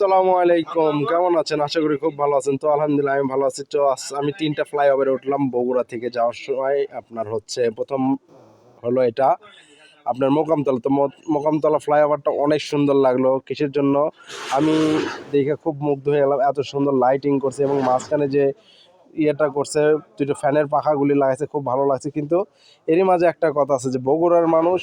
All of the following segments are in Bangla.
আসসালামু আলাইকুম। কেমন আছেন? আশা করি খুব ভালো আছেন। তো আলহামদুলিল্লাহ, আমি ভালো আছি। তো আমি তিনটা ফ্লাইওভারে উঠলাম বগুড়া থেকে। যাওয়ার সময় আপনার হচ্ছে প্রথম হলো এটা। আপনার মোকামতলা। তো মোকামতলা ফ্লাইওভারটা অনেক সুন্দর লাগল। কিসের জন্য? আমি দেখে খুব মুগ্ধ হয়ে গেলাম। এত সুন্দর লাইটিং করছে এবং মাঝখানে যে ইয়েটা করছে, দুটো ফ্যানের পাখাগুলি লাগাইছে, খুব ভালো লাগছে। কিন্তু এরই মাঝে একটা কথা আছে যে, বগুড়ার মানুষ,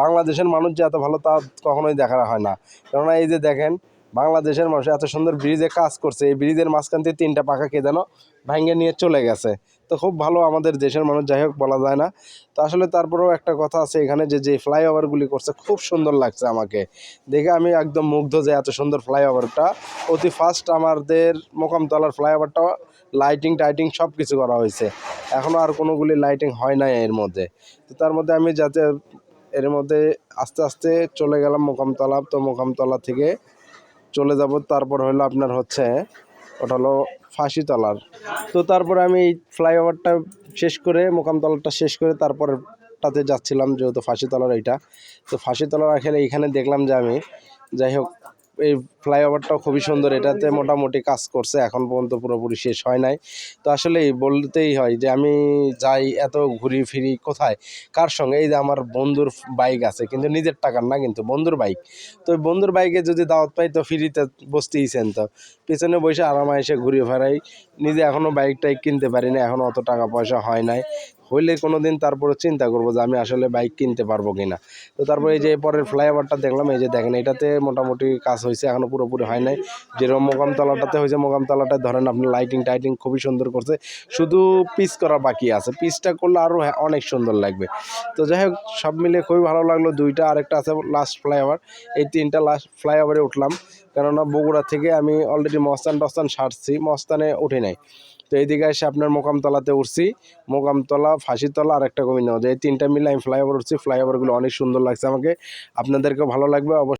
বাংলাদেশের মানুষ যে এত ভালো তা কখনোই দেখা হয় না। কেননা এই যে দেখেন বাংলাদেশের মানুষ এত সুন্দর ব্রিজে কাজ করছে, এই ব্রিজের মাঝখান থেকে তিনটা পাখা কে যেন ভাঙ্গে নিয়ে চলে গেছে। তো খুব ভালো আমাদের দেশের মানুষ, যাই হোক বলা যায় না। তো আসলে তারপরেও একটা কথা আছে এখানে যে যে ফ্লাইওভারগুলি করছে, খুব সুন্দর লাগছে আমাকে। দেখে আমি একদম মুগ্ধ যে, এত সুন্দর ফ্লাইওভারটা অতি ফার্স্ট আমাদের মোকামতলার ফ্লাইওভারটা লাইটিং টাইটিং সব কিছু করা হয়েছে। এখনও আর কোনোগুলি লাইটিং হয় নাই এর মধ্যে। তো তার মধ্যে আমি যাতে এর মধ্যে আস্তে আস্তে চলে গেলাম মোকামতলা। তো মোকামতলা থেকে চলে যাব। তারপর হলো আপনার হচ্ছে, ওটা হলো ফাঁসি তলার। তো তারপরে আমি ফ্লাইওভারটা শেষ করে মোকামতলাটা শেষ করে তারপরটাতে যাচ্ছিলাম যেহেতু ফাঁসি তলার এইটা। তো ফাঁসিতলার এখানে এইখানে দেখলাম যে আমি, যাই হোক, এই ফ্লাইওভারটাও খুবই সুন্দর, এটাতে মোটামুটি কাজ করছে, এখন পর্যন্ত পুরোপুরি শেষ হয় নাই। তো আসলে বলতেই হয় যে আমি যাই এত ঘুরি ফিরি কোথায়? কার সঙ্গে? এই যে আমার বন্ধুর বাইক আছে, কিন্তু নিজের টাকার না কিন্তু বন্ধুর বাইক। তো বন্ধুর বাইকে যদি দাওয়াত পাই তো ফ্রিতে বসতেইছেন তো। পিছনে বসে আরামে এসে ঘুরে ফেরাই, নিজে এখনও বাইক টাইক কিনতে পারি না এখনও অত টাকা পয়সা হয় নাই। হইলে কোনো দিন তারপরে চিন্তা করব যে আমি আসলে বাইক কিনতে পারব কিনা। তো তারপরে এই যে পরের ফ্লাইওভারটা দেখলাম, এই যে দেখেন এটাতে মোটামুটি কাজ হয়েছে এখনও পুরোপুরি হয় নাই। যেরকম মোকামতলাটাতে হয়েছে মোকামতলাটায় ধরেন আপনি লাইটিং টাইটিং খুবই সুন্দর করছে। শুধু পিচ করা বাকি আছে। পিচটা করলে আরও অনেক সুন্দর লাগবে। তো যাই হোক, সব মিলে খুবই ভালো লাগল। দুইটা আরেকটা আছে লাস্ট ফ্লাইওভার এই তিনটা লাস্ট ফ্লাইওভারে উঠলাম। কেননা বগুড়া থেকে আমি অলরেডি মস্তান টস্তান সারছি, মস্তানে উঠে নাই। তো এইদিকে এসে আপনার মোকামতলাতে উঠছি। মোকামতলা ফাঁসিতলা আর একটা নেওয়া এই তিনটা মিলে আমি ফ্লাইওভার উঠছি। ফ্লাইওভারগুলো অনেক সুন্দর লাগছে আমাকে। আপনাদেরকেও ভালো লাগবে, অবশ্যই